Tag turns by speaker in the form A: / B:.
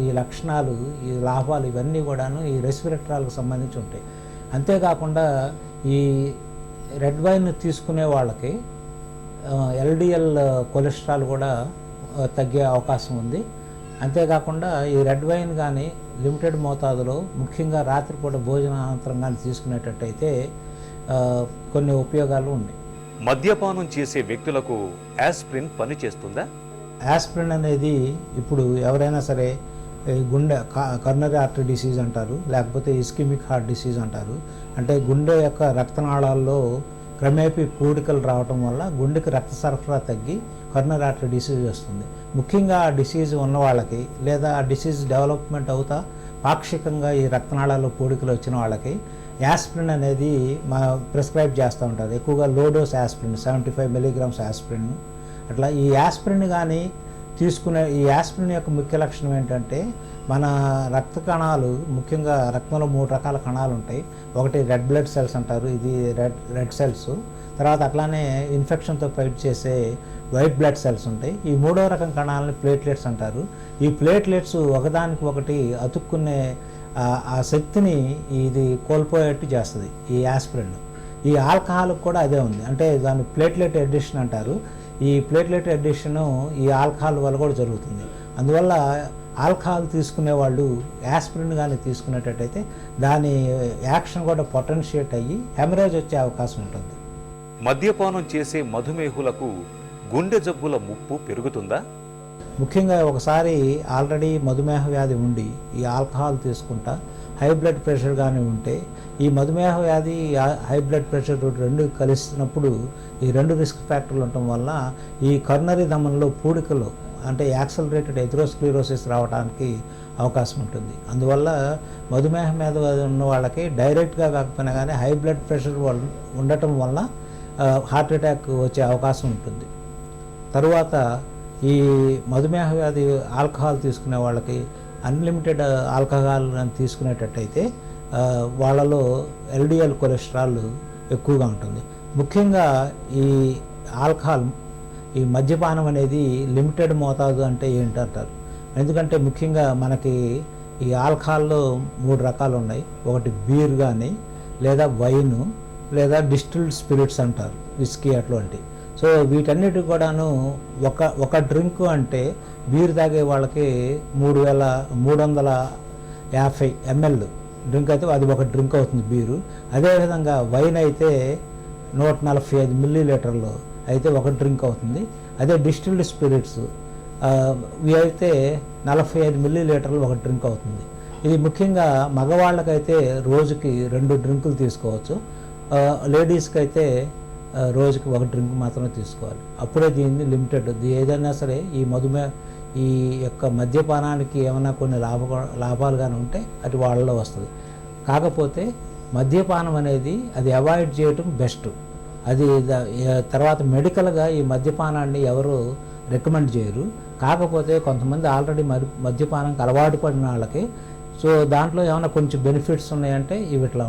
A: ఈ లక్షణాలు ఈ లాభాలు ఇవన్నీ కూడాను ఈ రెస్పిరేటరాలకు సంబంధించి ఉంటాయి. అంతేకాకుండా ఈ రెడ్ వైన్ తీసుకునే వాళ్ళకి ఎల్డిఎల్ కొలెస్ట్రాల్ కూడా తగ్గే అవకాశం ఉంది. అంతేకాకుండా ఈ రెడ్ వైన్ కానీ లిమిటెడ్ మోతాదులో ముఖ్యంగా రాత్రిపూట భోజనానంతరం కానీ తీసుకునేటట్టయితే కొన్ని ఉపయోగాలు ఉన్నాయి.
B: మద్యపానం చేసే వ్యక్తులకు యాస్ప్రిన్ పనిచేస్తుందా?
A: యాస్పిరిన్ అనేది ఇప్పుడు ఎవరైనా సరే గుండె కర్నరీ ఆర్టరీ డిసీజ్ అంటారు లేకపోతే ఇస్కిమిక్ హార్ట్ డిసీజ్ అంటారు. అంటే గుండె యొక్క రక్తనాళాల్లో క్రమేపీ పూడికలు రావటం వల్ల గుండెకి రక్త సరఫరా తగ్గి కర్నరీ ఆర్టరీ డిసీజ్ వస్తుంది. ముఖ్యంగా ఆ డిసీజ్ ఉన్న వాళ్ళకి లేదా ఆ డిసీజ్ డెవలప్మెంట్ అవుతా పాక్షికంగా ఈ రక్తనాళాల్లో పూడికలు వచ్చిన వాళ్ళకి యాస్పిరిన్ అనేది మా ప్రిస్క్రైబ్ చేస్తూ ఉంటారు. ఎక్కువగా low dose aspirin seventy five milligrams aspirin అట్లా ఈ యాస్పిరిన్ కానీ తీసుకునే ఈ యాస్పిరిన్ యొక్క ముఖ్య లక్షణం ఏంటంటే మన రక్త కణాలు ముఖ్యంగా రక్తంలో మూడు రకాల కణాలు ఉంటాయి. ఒకటి రెడ్ బ్లడ్ సెల్స్ అంటారు ఇది రెడ్ రెడ్ సెల్స్. తర్వాత అట్లానే ఇన్ఫెక్షన్తో ఫైట్ చేసే వైట్ బ్లడ్ సెల్స్ ఉంటాయి. ఈ మూడో రకం కణాలని ప్లేట్లెట్స్ అంటారు. ఈ ప్లేట్లెట్స్ ఒకదానికి ఒకటి అతుక్కునే ఆ- శక్తిని ఇది కోల్పోయేట్టు చేస్తుంది ఈ యాస్పిరిన్. ఈ ఆల్కహాల్ కూడా అదే ఉంది. అంటే దాన్ని ప్లేట్లెట్ ఎడిషన్ అంటారు. ఈ ప్లేట్లెట్ ఎడిషన్ ఈ ఆల్కహాల్ వల్ల కూడా జరుగుతుంది. అందువల్ల ఆల్కహాల్ తీసుకునే వాళ్ళు యాస్పిరిన్ కానీ తీసుకునేటట్టయితే దాని యాక్షన్ కూడా పొటెన్షియేట్ అయ్యి హెమరేజ్ వచ్చే అవకాశం ఉంటుంది.
B: మద్యపానం చేసే మధుమేహులకు గుండె జబ్బుల ముప్పు పెరుగుతుందా?
A: ముఖ్యంగా ఒకసారి ఆల్రెడీ మధుమేహ వ్యాధి ఉండి ఈ ఆల్కహాల్ తీసుకుంటా హై బ్లడ్ ప్రెషర్ కానీ ఉంటే ఈ మధుమేహ వ్యాధి హై బ్లడ్ ప్రెషర్ రెండు కలిసినప్పుడు ఈ రెండు రిస్క్ ఫ్యాక్టర్లు ఉండటం వల్ల ఈ కర్నరీ దమన్లో పూడికలు అంటే యాక్సలరేటెడ్ ఎథ్రోస్క్లీరోసిస్ రావడానికి అవకాశం ఉంటుంది. అందువల్ల మధుమేహం మీద ఉన్న వాళ్ళకి డైరెక్ట్గా కాకపోయినా కానీ హై బ్లడ్ ప్రెషర్ ఉండటం వల్ల హార్ట్ అటాక్ వచ్చే అవకాశం ఉంటుంది. తరువాత ఈ మధుమేహ వ్యాధి ఆల్కహాల్ తీసుకునే వాళ్ళకి అన్లిమిటెడ్ ఆల్కహాల్ అని తీసుకునేటట్టయితే వాళ్ళలో ఎల్డిఎల్ కొలెస్ట్రాల్ ఎక్కువగా ఉంటుంది. ముఖ్యంగా ఈ ఆల్కహాల్ ఈ మద్యపానం అనేది లిమిటెడ్ మోతాదు అంటే ఏంటంటారు? ఎందుకంటే ముఖ్యంగా మనకి ఈ ఆల్కహాల్లో మూడు రకాలు ఉన్నాయి. ఒకటి బీర్ కానీ లేదా వైన్ లేదా డిస్టిల్డ్ స్పిరిట్స్ అంటారు విస్కీ అట్లాంటివి సో వీటన్నిటి కూడాను ఒక ఒక డ్రింక్ అంటే బీర్ తాగే వాళ్ళకి మూడు వేల మూడు వందల యాభై ఎంఎల్ డ్రింక్ అయితే అది ఒక డ్రింక్ అవుతుంది బీరు. అదేవిధంగా వైన్ అయితే నూట నలభై ఐదు మిల్లీ లీటర్లు అయితే ఒక డ్రింక్ అవుతుంది. అదే డిస్టిల్డ్ స్పిరిట్స్ ఇవి అయితే నలభై ఐదు మిల్లీ లీటర్లు ఒక డ్రింక్ అవుతుంది. ఇది ముఖ్యంగా మగవాళ్ళకైతే రోజుకి రెండు డ్రింకులు తీసుకోవచ్చు. లేడీస్కి అయితే రోజుకి ఒక డ్రింక్ మాత్రమే తీసుకోవాలి. అప్పుడే దీన్ని లిమిటెడ్ ఏదైనా సరే ఈ మధుమే ఈ యొక్క మద్యపానానికి ఏమైనా కొన్ని లాభ లాభాలు కానీ ఉంటే అది వాళ్ళలో వస్తుంది. కాకపోతే మద్యపానం అనేది అది అవాయిడ్ చేయటం బెస్ట్. అది తర్వాత మెడికల్గా ఈ మద్యపానాన్ని ఎవరు రికమెండ్ చేయరు. కాకపోతే కొంతమంది ఆల్రెడీ మరి మద్యపానంకి అలవాటు పడిన వాళ్ళకి సో దాంట్లో ఏమైనా కొంచెం బెనిఫిట్స్ ఉన్నాయంటే ఇవి ఇట్లా